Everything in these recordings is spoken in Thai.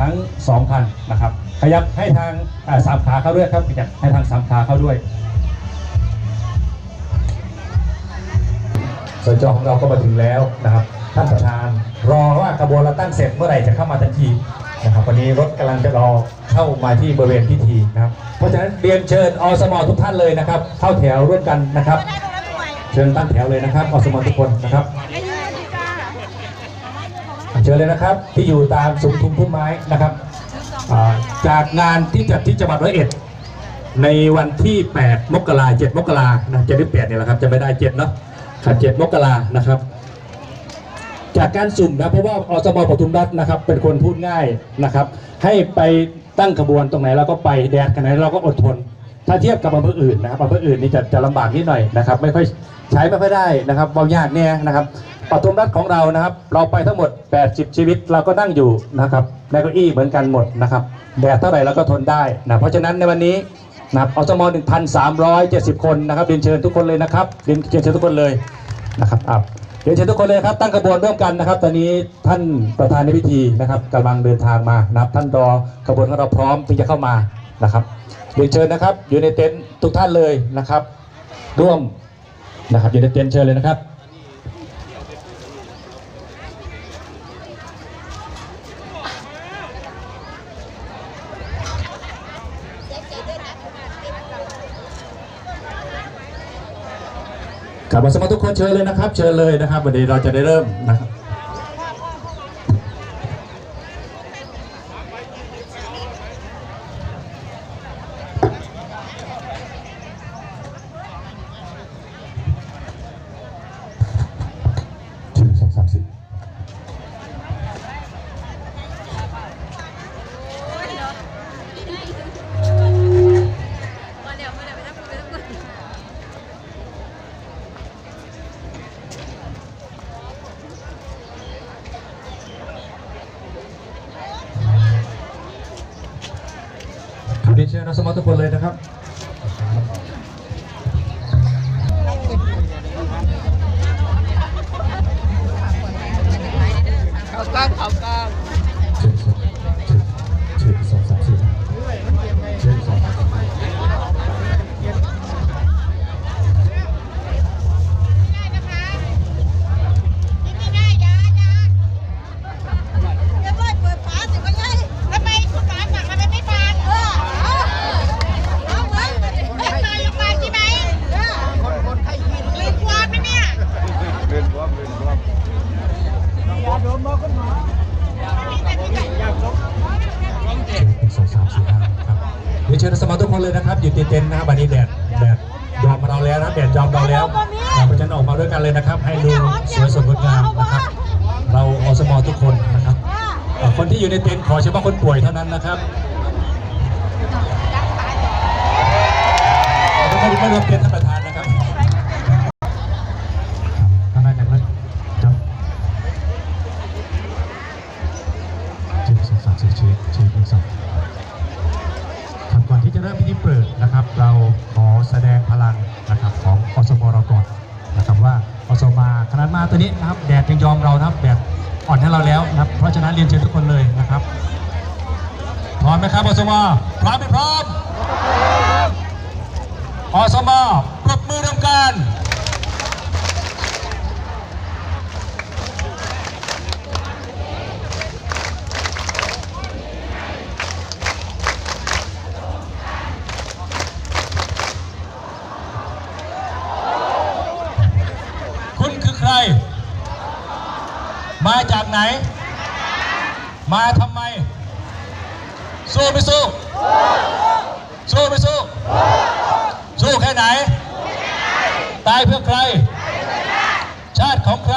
ทั้งสองคันนะครับขยับให้ทางสามขาเข้าด้วยครับขยับให้ทางสามขาเข้าด้วยสจของเราก็มาถึงแล้วนะครับท่านประธานรอว่ากระบวนเราตั้งเสร็จเมื่อไหร่จะเข้ามาทันทีนะครับวันนี้รถกำลังจะรอเข้ามาที่บริเวณพิธีนะครับเพราะฉะนั้นเรียนเชิญอสมทุกท่านเลยนะครับ เข้าแถวร่วมกันนะครับ เชิญตั้งแถวเลยนะครับอสมทุกคนนะครับ เชิญเลยนะครับที่อยู่ตามซุ้มทุ่มพุ่มไม้นะครับจากงานที่จัดที่จังหวัดร้อยเอ็ดในวันที่ 8 มกรา7มกรานะเจ็ดหรือแปดเนี่ยแหละครับจะไม่ได้เจ็ดเนาะขัดเจ็ดมกรานะครับ จากการสุ่มนะเพราะว่าอสมปทุมรัฐนะครับ เป็นคนพูดง่ายนะครับ ให้ไปตั้งขบวนตรงไหนเราก็ไปแดดกันไหนเราก็อดทน ถ้าเทียบกับอำเภออื่นนะครับอำเภออื่นนี่จะจะลำบากนิดหน่อยนะครับ ไม่ค่อยใช้ไม่ค่อยได้นะครับเบายากเนี่ยนะครับ ปทุมรัฐของเรานะครับ เราไปทั้งหมด 80 ชีวิตเราก็นั่งอยู่นะครับในเก้าอี้เหมือนกันหมดนะครับแดดเท่าไหร่เราก็ทนได้นะเพราะฉะนั้นในวันนี้นะครับอสม1,370 คนนะครับเรียนเชิญทุกคนเลยนะครับเรียนเชิญทุกคนเลยนะครับอะเรียนเชิญทุกคนเลยครับตั้งกระบวนร่วมกันนะครับ ตอนนี้ท่านประธานในพิธีนะครับกำลังเดินทางมานะครับท่านรอกระบวนของเราพร้อมที่จะเข้ามานะครับเรียนเชิญนะครับอยู่ในเต็นท์ทุกท่านเลยนะครับ ร่วมนะครับอยู่ในเต็นท์เชิญเลยนะครับ ครับสมัครทุกคนเชิญเลยนะครับ เชิญเลยนะครับวันนี้เราจะได้เริ่มนะครับ เรียนเชิญนักสมัครทุกคนเลยนะครับ เชิญสมาชิกทุกคนเลยนะครับ อยู่ตีเต็นท์นะครับวันนี้แดดแดดยอมเราแล้วนะแดดยอมเราแล้วเราเพราะฉะนั้นออกมาด้วยกันเลยนะครับ ให้ดูสวยสดงดงามนะครับ เราอสมทุกคนนะครับ คนที่อยู่ในเต็นท์ขอเฉพาะคนป่วยเท่านั้นนะครับไม่ไม่รวมเต็นท์ท่านประธาน แสดงพลังนะครับของอสมเราก่อนนะครับว่าอสมาขนาดมาตัวนี้นะครับแดดยังยอมเรานะครับแดดอ่อนให้เราแล้วนะครับเพราะฉะนั้นเรียนเชิญทุกคนเลยนะครับพร้อมไหมครับอสมพร้อมไม่พร้อมอสมปรบมือทำการ คุณคือใคร มาจาก ไหน มาทำไม สู้ไม่สู้ สู้ไม่สู้ สู้แค่ไหน ตายเพื่อใคร ชาติของใคร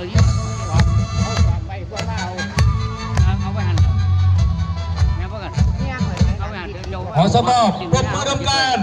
เอาเลยเอาไปพวกเราเอาไปหันแม่พวกกันเอาไปหันเดี๋ยวอสมปรบมือดำการ